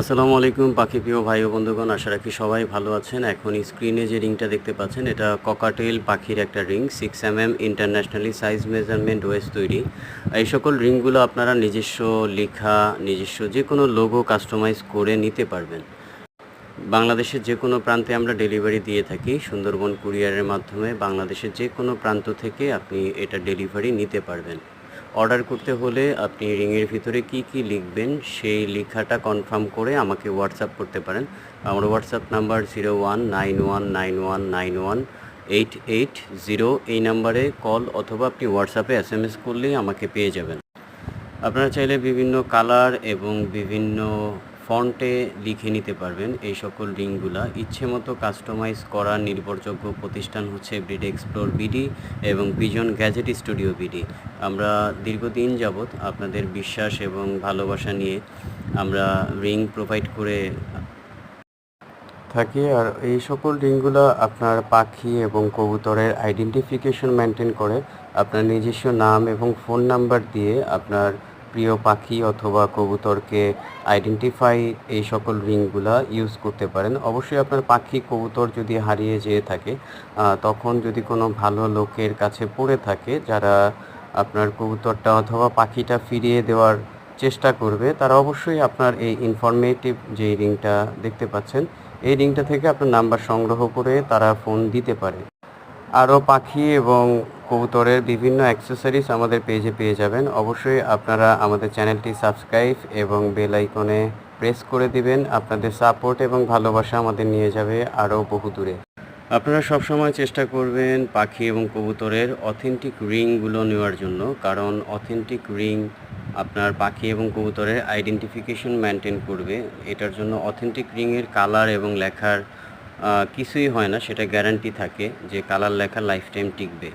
আসসালামু আলাইকুম পাখি প্রিয় ভাই ও বন্ধুগণ, আশা রাখি সবাই ভালো আছেন। এখন স্ক্রিনে যে রিংটা দেখতে পাচ্ছেন, এটা ককাটেল পাখির একটা ring six M M internationally size measurement ওয়েস তৈরি। এই সকল রিংগুলো আপনারা নিজস্ব লেখা, নিজস্ব যে কোনো লোগো কাস্টমাইজ করে নিতে পারবেন। বাংলাদেশের যে কোনো প্রান্তে আমরা ডেলিভারি দিয়ে থাকি, সুন্দরবন কুরিয়ারের মাধ্যমে বাংলাদেশের যে কোনো প্রান্ত থেকে আপনি এটা ডেলিভারি নিতে পারবেন। অর্ডার করতে হলে আপনি রিংয়ের ভিতরে কি কি লিখবেন সেই লেখাটা কনফার্ম করে আমাকে হোয়াটসঅ্যাপ করতে পারেন। আমার WhatsApp number zero one nine one nine one nine one eight eight zero এই নাম্বারে কল অথবা আপনি হোয়াটসঅ্যাপে এস এম এস করলেই আমাকে পেয়ে যাবেন। আপনারা চাইলে বিভিন্ন কালার এবং বিভিন্ন ফন্টে লিখে নিতে পারবেন এই সকল রিংগুলা ইচ্ছে মতো কাস্টমাইজ করা নির্ভরযোগ্য প্রতিষ্ঠান হচ্ছে ব্রিড এক্সপ্লোর বিডি এবং পিজন গ্যাজেট স্টুডিও বিডি আমরা দীর্ঘদিন যাবৎ আপনাদের বিশ্বাস এবং ভালোবাসা নিয়ে আমরা রিং প্রোভাইড করে থাকি আর এই সকল রিংগুলো আপনার পাখি এবং কবুতরের আইডেন্টিফিকেশন মেনটেন করে আপনার নিজস্ব নাম এবং ফোন নাম্বার দিয়ে আপনার প্রিয় পাখি অথবা কবুতরকে আইডেন্টিফাই এই সকল রিংগুলা ইউজ করতে পারেন। অবশ্যই আপনার পাখি, কবুতর যদি হারিয়ে যেয়ে থাকে তখন যদি কোনো ভালো লোকের কাছে পড়ে থাকে, যারা আপনার কবুতরটা অথবা পাখিটা ফিরিয়ে দেওয়ার চেষ্টা করবে, তারা অবশ্যই আপনার এই ইনফরমেটিভ যে রিংটা দেখতে পাচ্ছেন, এই রিংটা থেকে আপনার নাম্বার সংগ্রহ করে তারা ফোন দিতে পারে। আরও পাখি এবং কবুতরের বিভিন্ন অ্যাক্সেসরিজ আমাদের পেজে পেয়ে যাবেন। অবশ্যই আপনারা আমাদের চ্যানেলটি সাবস্ক্রাইব এবং বেল আইকনে প্রেস করে দিবেন। আপনাদের সাপোর্ট এবং ভালোবাসা আমাদের নিয়ে যাবে আরও বহু দূরে। আপনারা সবসময় চেষ্টা করবেন পাখি এবং কবুতরের অথেন্টিক রিংগুলো নেওয়ার জন্য। কারণ অথেন্টিক রিং আপনার পাখি এবং কবুতরের আইডেন্টিফিকেশন মেনটেন করবে। এটার জন্য অথেন্টিক রিংয়ের কালার এবং লেখার কিছুই হয় না, সেটা গ্যারান্টি থাকে যে কালার লেখা লাইফ টাইম টিকবে।